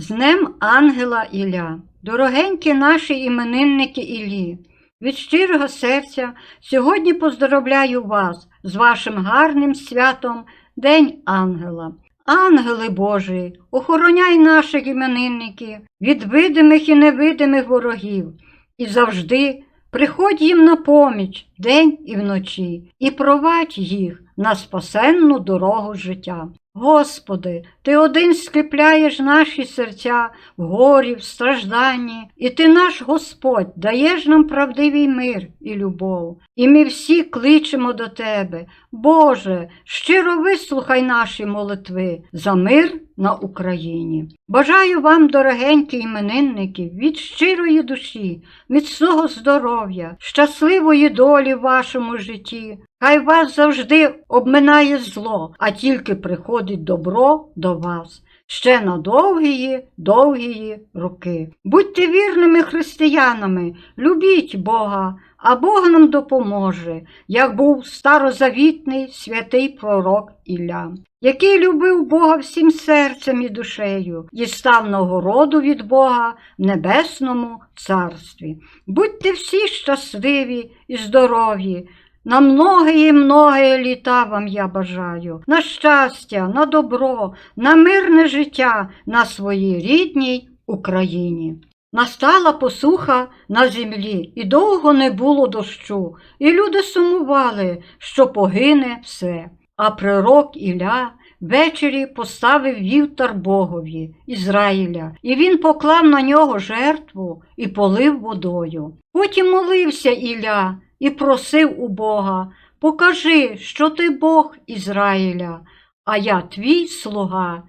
З Днем Ангела Ілля, дорогенькі наші іменинники Іллі, від щирого серця сьогодні поздоровляю вас з вашим гарним святом День Ангела. Ангели Божі, охороняй наших іменинників від видимих і невидимих ворогів, і завжди приходь їм на поміч день і вночі, і провадь їх на спасенну дорогу життя. Господи, Ти один скріпляєш наші серця в горі, в стражданні, і Ти наш Господь даєш нам правдивий мир і любов. І ми всі кличемо до Тебе. Боже, щиро вислухай наші молитви за мир на Україні. Бажаю вам, дорогенькі іменинники, від щирої душі, міцного здоров'я, щасливої долі в вашому житті. Хай вас завжди обминає зло, а тільки приходить добро до вас. Ще на довгії, довгії роки. Будьте вірними християнами, любіть Бога, а Бог нам допоможе, як був старозавітний святий пророк Ілля, який любив Бога всім серцем і душею і став нагороду від Бога в небесному царстві. Будьте всі щасливі і здорові. На многії многії літа вам я бажаю, на щастя, на добро, на мирне життя на своїй рідній Україні. Настала посуха на землі, і довго не було дощу, і люди сумували, що погине все. А пророк Ілля ввечері поставив вівтар Богові Ізраїля, і він поклав на нього жертву і полив водою. Потім молився Ілля і просив у Бога, покажи, що ти Бог Ізраїля, а я твій слуга.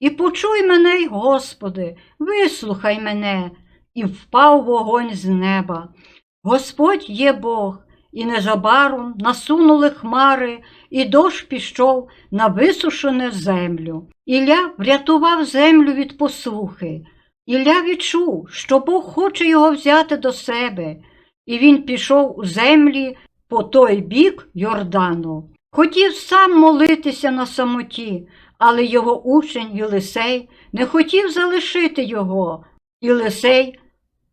І почуй мене, Господи, вислухай мене, і впав вогонь з неба. Господь є Бог, і незабаром насунули хмари, і дощ пішов на висушену землю. Ілля врятував землю від посухи. Ілля відчув, що Бог хоче його взяти до себе, і він пішов у землі по той бік Йордану. Хотів сам молитися на самоті, але його учень Єлисей не хотів залишити його. Єлисей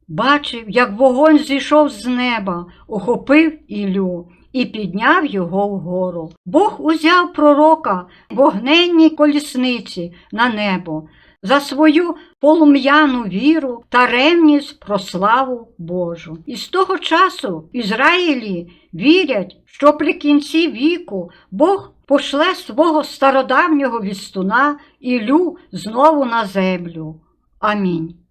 бачив, як вогонь зійшов з неба, охопив Ілю і підняв його вгору. Бог узяв пророка вогненній колісниці на небо за свою полум'яну віру та ревність про славу Божу. І з того часу Ізраїлі вірять, що при кінці віку Бог пошле свого стародавнього вістуна Ілю знову на землю. Амінь.